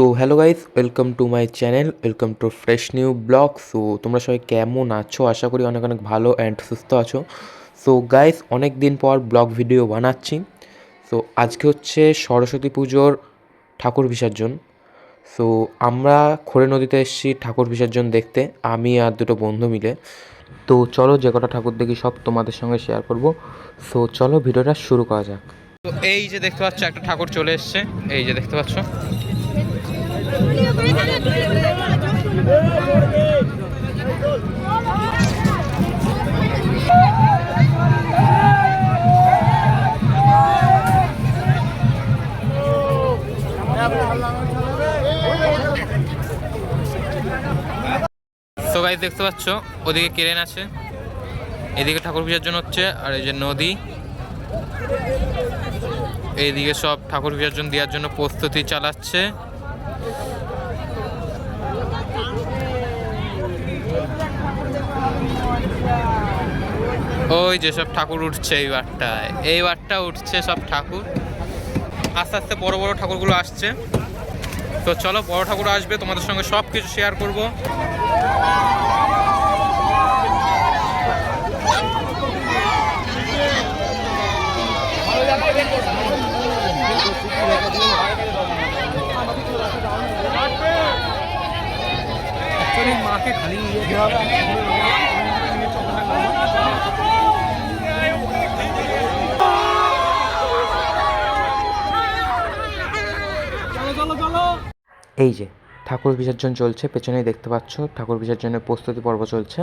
So hello guys welcome to my channel welcome to fresh new blog so তোমরা সবাই কেমন আছো? আশা করি অনেক অনেক ভালো অ্যান্ড সুস্থ আছো। সো গাইস অনেক দিন পর ব্লগ ভিডিও বানাচ্ছি। সো আজকে হচ্ছে সরস্বতী পুজোর ঠাকুর বিসর্জন। সো আমরা খোড়ে নদীতে এসেছি ঠাকুর বিসর্জন দেখতে, আমি আর দুটো বন্ধু মিলে। তো, চলো যে কটা ঠাকুর দেখি, সব তোমাদের সঙ্গে শেয়ার করব। সো চলো ভিডিওটা শুরু করা যাক। তো, এই যে দেখতে পাচ্ছ, একটা ঠাকুর চলে এসছে। এই যে দেখতে পাচ্ছ। গাইজ দেখতে পাচ্ছ, ওদিকে কেরেন আছে। এদিকে ঠাকুর বিসর্জন হচ্ছে, আর এই যে নদী। এইদিকে সব ঠাকুর বিসর্জন দেওয়ার জন্য প্রস্তুতি চালাচ্ছে। ওই যে সব ঠাকুর উঠছে এই বারটায়। এই বারটা উঠছে সব ঠাকুর। আস্তে আস্তে বড় বড় ঠাকুরগুলো আসছে। তো চলো, বড় ঠাকুর আসবে, তোমাদের সঙ্গে সব কিছু শেয়ার করব। মাকে এই যে ঠাকুর বিসর্জন চলছে পেছনেই দেখতে পাচ্ছ ঠাকুর বিসর্জনের প্রস্তুতি পর্ব চলছে।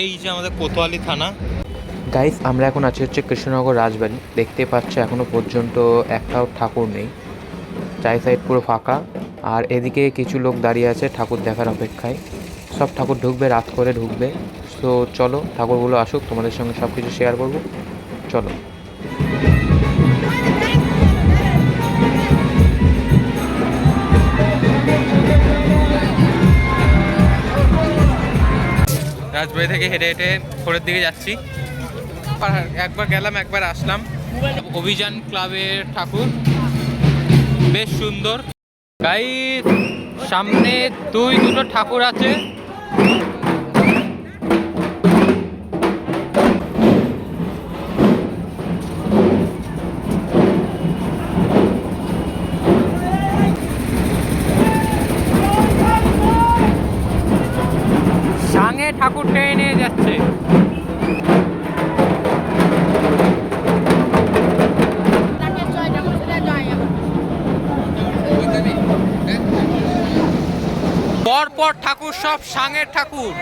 এই যে আমাদের কোতোয়ালি থানা। গাইস আমরা এখন আছি হচ্ছে কৃষ্ণনগর রাজবাড়ি। দেখতে পাচ্ছ, এখনও পর্যন্ত একটাও ঠাকুর নেই। চাই সাইড পুরো ফাঁকা। আর এদিকে কিছু লোক দাঁড়িয়ে আছে ঠাকুর দেখার অপেক্ষায়। সব ঠাকুর ঢুকবে, রাত করে ঢুকবে। তো চলো, ঠাকুরগুলো আসুক, তোমাদের সঙ্গে সব কিছু শেয়ার করব। চলো। রাজবাড়ি থেকে হেঁটে হেঁটে ভোরের দিকে যাচ্ছি। একবার গেলাম, একবার আসলাম। অভিযান ক্লাবের ঠাকুর। বেশ সুন্দর। গাই সামনে দুই, দুটো ঠাকুর আছে। ঠাকুর টেনে নিয়ে যাচ্ছে। পরপর ঠাকুর, সব সাঙের ঠাকুর।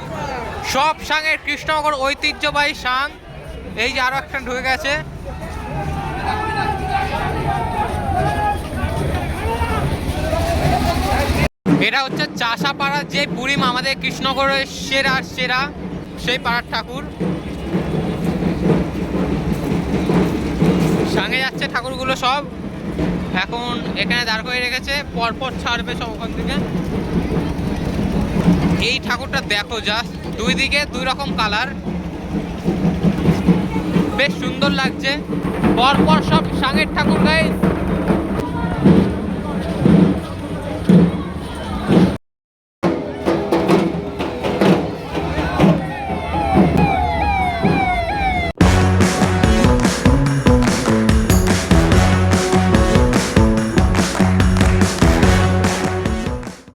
সব সাঙের কৃষ্ণনগর ঐতিহ্যবাহী সাং। এই যে আরও একটা ঢুকে গেছে। এটা হচ্ছে চাষাপাড়ার যে বুড়িমা আমাদের কৃষ্ণনগরের সেরা সেরা সেই পাড়ার ঠাকুর। সাঙে যাচ্ছে ঠাকুরগুলো সব। এখন এখানে দাঁড় করে রেখেছে, পরপর ছাড়বে সব ওখান থেকে। এই ঠাকুরটা দেখো জাস্ট দুই দিকে দুই রকম কালার বেশ সুন্দর লাগছে। পরপর সব সাঙের ঠাকুর গায়ে